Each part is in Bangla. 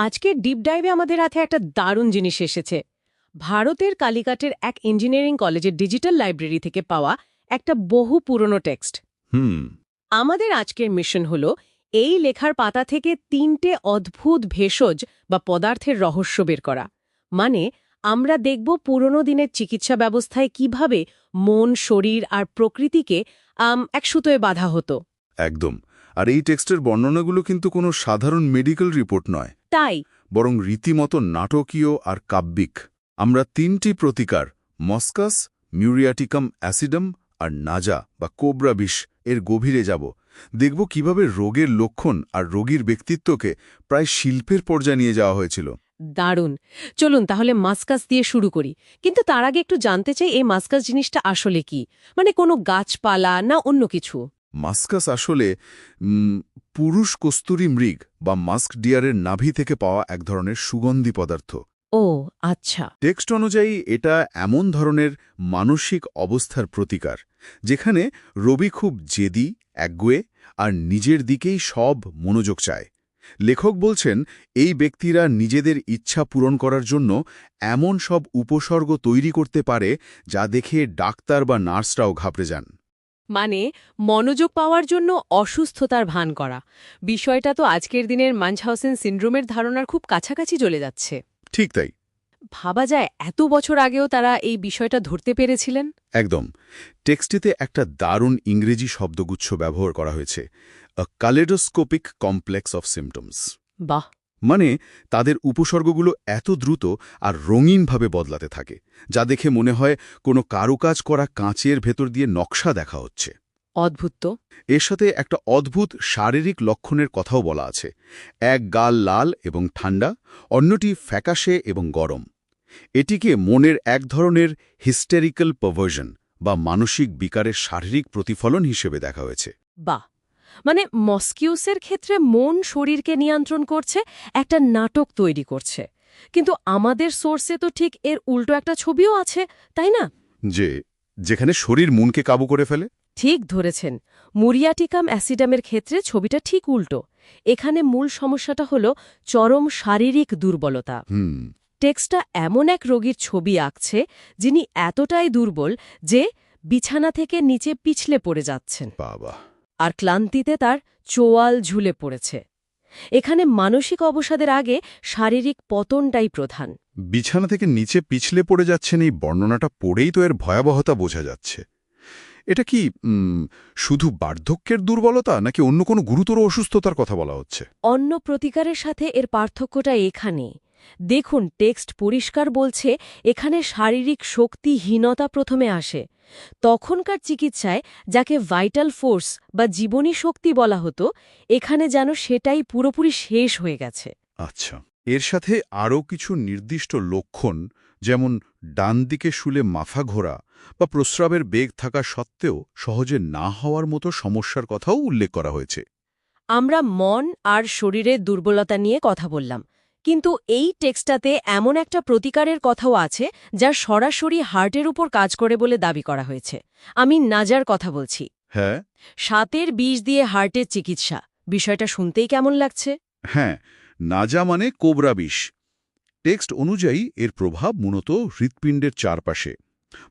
আজকের ডিপ ডাইভে আমাদের হাতে একটা দারুণ জিনিস এসেছে। ভারতের কালিকাটের এক ইঞ্জিনিয়ারিং কলেজের ডিজিটাল লাইব্রেরি থেকে পাওয়া একটা বহু পুরনো টেক্সট। হুম। আমাদের আজকের মিশন হল এই লেখার পাতা থেকে তিনটে অদ্ভুত ভেষজ বা পদার্থের রহস্য বের করা। মানে আমরা দেখব পুরনো দিনের চিকিৎসা ব্যবস্থায় কীভাবে মন শরীর আর প্রকৃতিকে আম, এক সুতোয় বাধা হতো। একদম। আর এই টেক্সটের বর্ণনাগুলো কিন্তু কোনো সাধারণ মেডিকেল রিপোর্ট নয়। তাই। বরং রীতিমতো নাটকীয় আর কাব্যিক। আমরা তিনটি প্রতিকার মস্কাস মিউরিয়াটিকাম অ্যাসিডাম আর নাজা বা কোবরা বিষ এর গভীরে যাব। দেখব কীভাবে রোগের লক্ষণ আর রোগীর ব্যক্তিত্বকে প্রায় শিল্পের পর্যায়ে নিয়ে যাওয়া হয়েছিল। দারুণ। চলুন তাহলে মাস্কাস দিয়ে শুরু করি। কিন্তু তার আগে একটু জানতে চাই এই মাস্কাস জিনিসটা আসলে কি? মানে কোনো গাছপালা না অন্য কিছু? মাস্কাস আসলে পুরুষ কস্তুরী মৃগ বা মাস্ক ডিয়ারের নাভি থেকে পাওয়া এক ধরনের সুগন্ধি পদার্থ। ও আচ্ছা। টেক্সট অনুযায়ী এটা এমন ধরনের মানসিক অবস্থার প্রতিকার যেখানে রবি খুব জেদি একগুয়ে আর নিজের দিকেই সব মনোযোগ চায়। লেখক বলছেন এই ব্যক্তিরা নিজেদের ইচ্ছা পূরণ করার জন্য এমন সব উপসর্গ তৈরি করতে পারে যা দেখে ডাক্তার বা নার্সরাও ঘাবড়ে যান। মানে মনোযোগ পাওয়ার জন্য অসুস্থতার ভান করা। বিষয়টা তো আজকের দিনের মানছহাউসেন সিন্ড্রোমের ধারণার খুব কাছাকাছি চলে যাচ্ছে। ঠিক তাই। ভাবা যায় এত বছর আগেও তারা এই বিষয়টা ধরতে পেরেছিলেন? একদম। টেক্সটিতে একটা দারুণ ইংরেজি শব্দগুচ্ছ ব্যবহার করা হয়েছে কালেডোস্কোপিক কমপ্লেক্স অফ সিমটমস বাহ! মানে তাদের উপসর্গগুলো এত দ্রুত আর রঙিনভাবে বদলাতে থাকে যা দেখে মনে হয় কোনো কারুকাজ করা কাঁচের ভেতর দিয়ে নকশা দেখা হচ্ছে। অদ্ভুত এর সাথে একটা অদ্ভুত শারীরিক লক্ষণের কথাও বলা আছে। এক গাল লাল এবং ঠান্ডা অন্যটি ফ্যাকাশে এবং গরম। এটিকে মনের এক ধরনের হিস্টেরিক্যাল পারভার্জন বা মানসিক বিকারের শারীরিক প্রতিফলন হিসেবে দেখা হয়েছে। বাহ! মানে মস্কিউসের ক্ষেত্রে মন শরীরকে নিয়ন্ত্রণ করছে একটা নাটক তৈরি করছে। কিন্তু আমাদের সোর্সে তো ঠিক এর উল্টো একটা ছবিও আছে তাই না? যে যেখানে শরীর মনকে কাবু করে ফেলে? ঠিক ধরেছেন। মুরিয়াটিকাম অ্যাসিডামের ক্ষেত্রে ছবিটা ঠিক উল্টো। এখানে মূল সমস্যাটা হল চরম শারীরিক দুর্বলতা। হুম। টেক্সটটা এমন এক রোগীর ছবি আঁকছে যিনি এতটাই দুর্বল যে বিছানা থেকে নিচে পিছলে পড়ে যাচ্ছেন। বাবা। আর ক্লান্তিতে তার চোয়াল ঝুলে পড়েছে। এখানে মানসিক অবসাদের আগে শারীরিক পতনটাই প্রধান। বিছানা থেকে নিচে পিছলে পড়ে যাচ্ছেন এই বর্ণনাটা পড়েই তো এর ভয়াবহতা বোঝা যাচ্ছে। এটা কি শুধু বার্ধক্যের দুর্বলতা নাকি অন্য কোনো গুরুতর অসুস্থতার কথা বলা হচ্ছে? অন্য প্রতিকারের সাথে এর পার্থক্যটা এখানে। দেখুন টেক্সট পরিষ্কার বলছে এখানে শারীরিক শক্তিহীনতা প্রথমে আসে। তখনকার চিকিৎসায় যাকে ভাইটাল ফোর্স বা জীবনী শক্তি বলা হতো এখানে যেন সেটাই পুরোপুরি শেষ হয়ে গেছে। আচ্ছা এর সাথে আরও কিছু নির্দিষ্ট লক্ষণ যেমন ডান দিকে শুলে মাথা ঘোরা বা প্রস্রাবের বেগ থাকা সত্ত্বেও সহজে না হওয়ার মতো সমস্যার কথাও উল্লেখ করা হয়েছে। আমরা মন আর শরীরের দুর্বলতা নিয়ে কথা বললাম। কিন্তু এই টেক্সটাতে এমন একটা প্রতিকারের কথাও আছে যা সরাসরি হার্টের উপর কাজ করে বলে দাবি করা হয়েছে। আমি নাজার কথা বলছি। হ্যাঁ? সাতের বিষ দিয়ে হার্টের চিকিৎসা। বিষয়টা শুনতেই কেমন লাগছে? হ্যাঁ নাজা মানে কোবরা বিষ। টেক্সট অনুযায়ী এর প্রভাব মূলত হৃৎপিণ্ডের চারপাশে।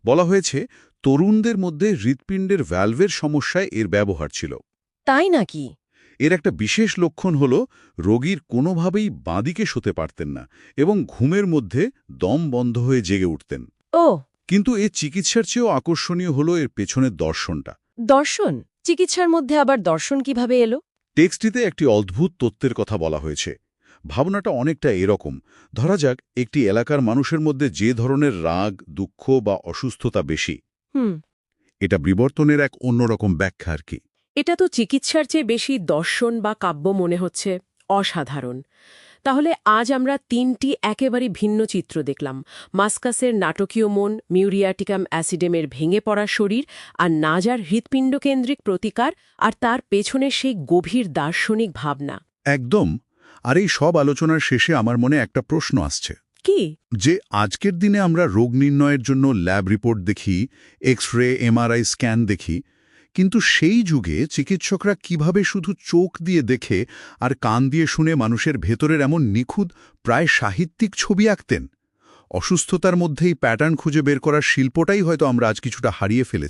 বলা হয়েছে তরুণদের মধ্যে হৃৎপিণ্ডের ভ্যালভের সমস্যায় এর ব্যবহার ছিল। তাই নাকি? এর একটা বিশেষ লক্ষণ হল রোগীর কোনোভাবেই বাঁদিকে শোতে পারতেন না এবং ঘুমের মধ্যে দম বন্ধ হয়ে জেগে উঠতেন। ও। কিন্তু এ চিকিৎসার চেয়েও আকর্ষণীয় হল এর পেছনের দর্শনটা। দর্শন? চিকিৎসার মধ্যে আবার দর্শন কীভাবে এলো? টেক্সটিতে একটি অদ্ভুত তত্ত্বের কথা বলা হয়েছে। ভাবনাটা অনেকটা এরকম। ধরা যাক একটি এলাকার মানুষের মধ্যে যে ধরনের রাগ দুঃখ বা অসুস্থতা বেশি। হুম। এটা বিবর্তনের এক অন্যরকম ব্যাখ্যা আর কি। এটা তো চিকিৎসার চেয়ে বেশি দর্শন বা কাব্য মনে হচ্ছে অসাধারণ। তাহলে আজ আমরা তিনটি একেবারে ভিন্ন চিত্র দেখলাম। মাস্কাসের নাটকীয় মন মিউরিয়াটিকাম অ্যাসিডেমের ভেঙে পড়া শরীর আর নাজার হৃৎপিণ্ডকেন্দ্রিক প্রতিকার আর তার পেছনে সেই গভীর দার্শনিক ভাবনা। একদম। আর এই সব আলোচনার শেষে আমার মনে একটা প্রশ্ন আসছে। কি? যে আজকের দিনে আমরা রোগ নির্ণয়ের জন্য ল্যাব রিপোর্ট দেখি এক্স রে এমআরআই স্ক্যান দেখি কিন্তু সেই যুগে চিকিৎসকরা কীভাবে শুধু চোখ দিয়ে দেখে আর কান দিয়ে শুনে মানুষের ভেতরের এমন নিখুঁত, প্রায় সাহিত্যিক ছবি আঁকতেন? অসুস্থতার মধ্যেই প্যাটার্ন খুঁজে বের করার শিল্পটাই হয়তো আমরা আজ কিছুটা হারিয়ে ফেলেছি।